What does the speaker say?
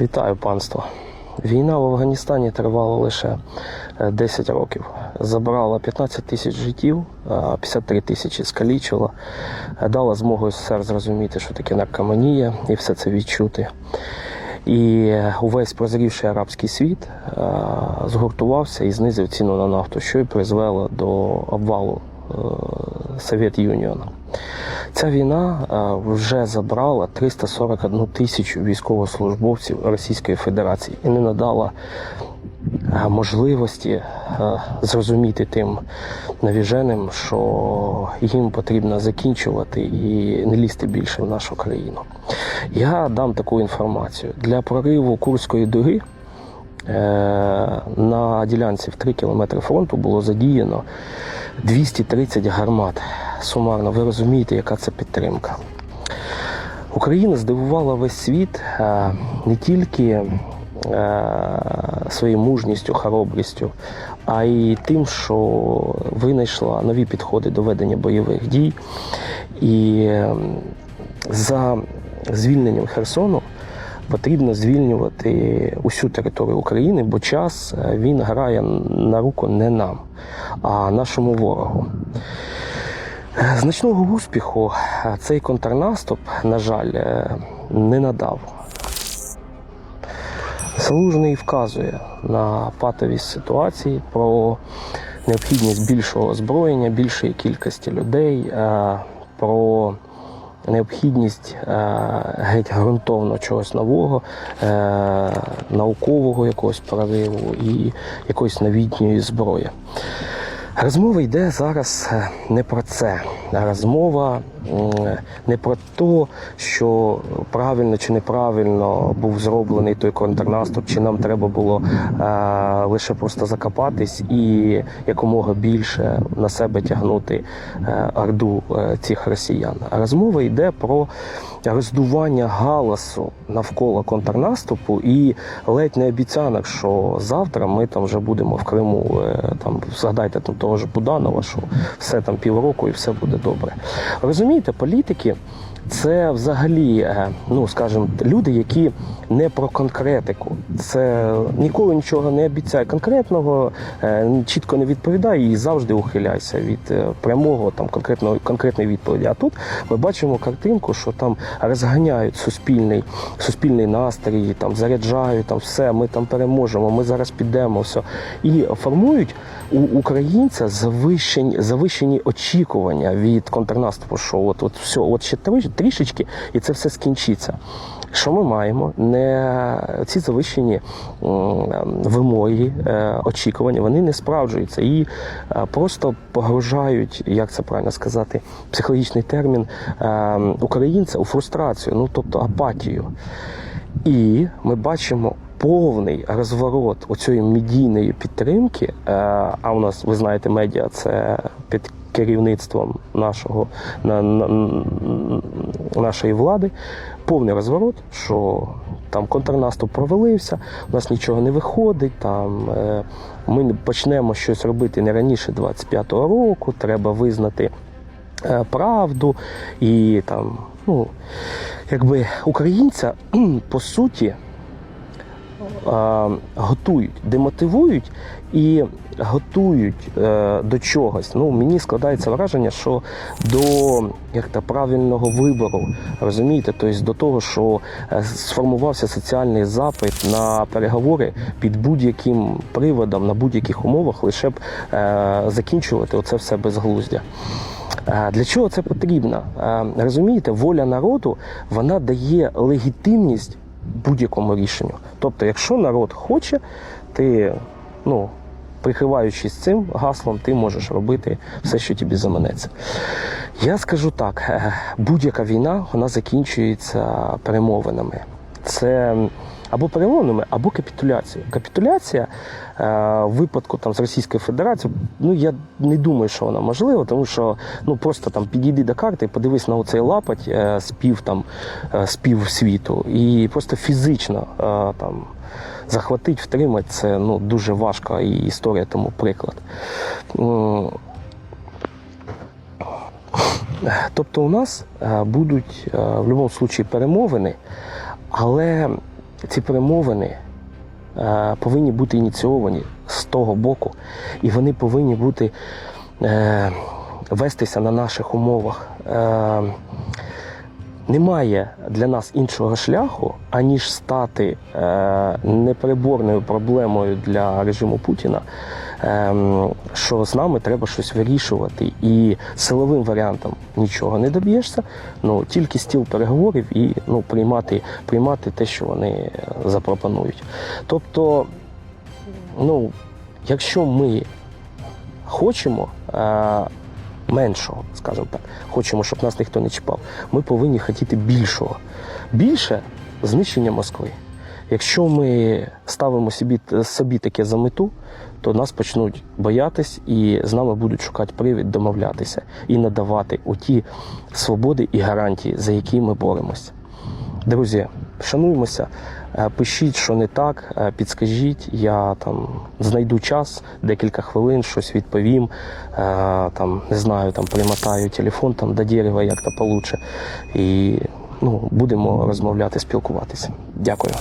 Вітаю панство. Війна в Афганістані тривала лише е, 10 років. Забрала 15 тисяч життів, е, 53 тисячі скалічила, е, дала змогу СССР зрозуміти, що таке наркоманія, і все це відчути. І е, увесь прозрівший арабський світ е, згуртувався і знизив ціну на нафту, що й призвело до обвалу е, Совєт Юніона. Ця війна е, вже забрала 341 тисячу військовослужбовців Російської Федерації і не надала е, можливості е, зрозуміти тим навіженим, що їм потрібно закінчувати і не лізти більше в нашу країну. Я дам таку інформацію для прориву Курської дуги. На ділянці в 3 кілометри фронту було задіяно 230 гармат. Сумарно, ви розумієте, яка це підтримка. Україна здивувала весь світ е, не тільки е, своєю мужністю, хоробрістю, а й тим, що винайшла нові підходи до ведення бойових дій. І е, за звільненням Херсону потрібно звільнювати усю територію України, бо час е, він грає на руку не нам, а нашому ворогу. Е, Значного успіху е, цей контрнаступ, на жаль, не надав. Залужний вказує на патовість ситуації про необхідність більшого озброєння, більшої кількості людей, про необхідність е, геть ґрунтовно чогось нового, е, наукового якогось прориву і якоїсь новітньої зброї. Розмова йде зараз е, не про це. Розмова не про те, що правильно чи неправильно був зроблений той контрнаступ, чи нам треба було е, лише просто закопатись і якомога більше на себе тягнути е, орду цих росіян. Розмова йде про роздування галасу навколо контрнаступу і ледь не обіцянок, що завтра ми там вже будемо в Криму. Там згадайте там того ж Буданова, що все там півроку і все буде добре. Розумієте, політики. Це взагалі, е, ну скажімо, люди, які не про конкретику. Це ніколи нічого не обіцяє конкретного, е, чітко не відповідає і завжди ухиляйся від е, прямого там конкретного конкретної відповіді. А тут ми бачимо картинку, що там розганяють суспільний суспільний настрій, там заряджають там все. Ми там переможемо. Ми зараз підемо. все і формують у українця завищені завищені очікування від контрнаступу. Що от, от все, от ще трі- трішечки, і це все скінчиться. Що ми маємо? Не ці завищені вимоги, е, очікування, вони не справджуються і е, просто погружають, як це правильно сказати, психологічний термін е, українця у фрустрацію, ну тобто апатію. І ми бачимо повний розворот оцієї медійної підтримки. Е, А у нас, ви знаєте, медіа це під керівництвом нашого на, на, на- нашої влади. Повний розворот, що там контрнаступ провалився, у нас нічого не виходить. Там е, ми почнемо щось робити не раніше 25-го року. Треба визнати е, правду і там, ну, якби українця по суті готують, демотивують і готують е, до чогось. Ну, мені складається враження, що до як то, правильного вибору, розумієте, тобто до того, що е, сформувався соціальний запит на переговори під будь-яким приводом, на будь-яких умовах, лише б е, закінчувати оце все безглуздя. Для чого це потрібно? Розумієте, воля народу вона дає легітимність будь-якому рішенню. Тобто, якщо народ хоче, ти, ну, прикриваючись цим гаслом, ти можеш робити все, що тобі заманеться. Я скажу так: е, будь-яка війна вона закінчується перемовинами. Це або перемовинами, або капітуляцією. Капітуляція е, в випадку там з Російською Федерацією, ну я не думаю, що вона можлива, тому що ну просто там підійди до карти подивись на оцей лапоть е, з пів там е, з пів світу, і просто фізично там. Захватить, втримати це ну, дуже важко, і історія тому приклад. Тобто у нас будуть в будь-якому випадку перемовини, але ці перемовини е, повинні бути ініційовані з того боку, і вони повинні бути е, вестися на наших умовах. Е, немає для нас іншого шляху, аніж стати непереборною проблемою для режиму Путіна, що з нами треба щось вирішувати. І силовим варіантом нічого не доб'єшся, ну тільки стіл переговорів і ну, приймати, приймати те, що вони е, запропонують. Тобто, ну, якщо ми хочемо. Е, меншого, скажімо так, хочемо, щоб нас ніхто не чіпав. Ми повинні хотіти більшого. Більше знищення Москви. Якщо ми ставимо собі, собі таке за мету, то нас почнуть боятись і з нами будуть шукати привід домовлятися і надавати оті свободи і гарантії, за які ми боремося. Друзі, шануємося, е, пишіть, що не так, е, підскажіть. Я там знайду час, декілька хвилин, щось відповім. Е, Там не знаю, там примотаю телефон там до дерева, як то получше. І ну, будемо розмовляти, спілкуватися. Дякую.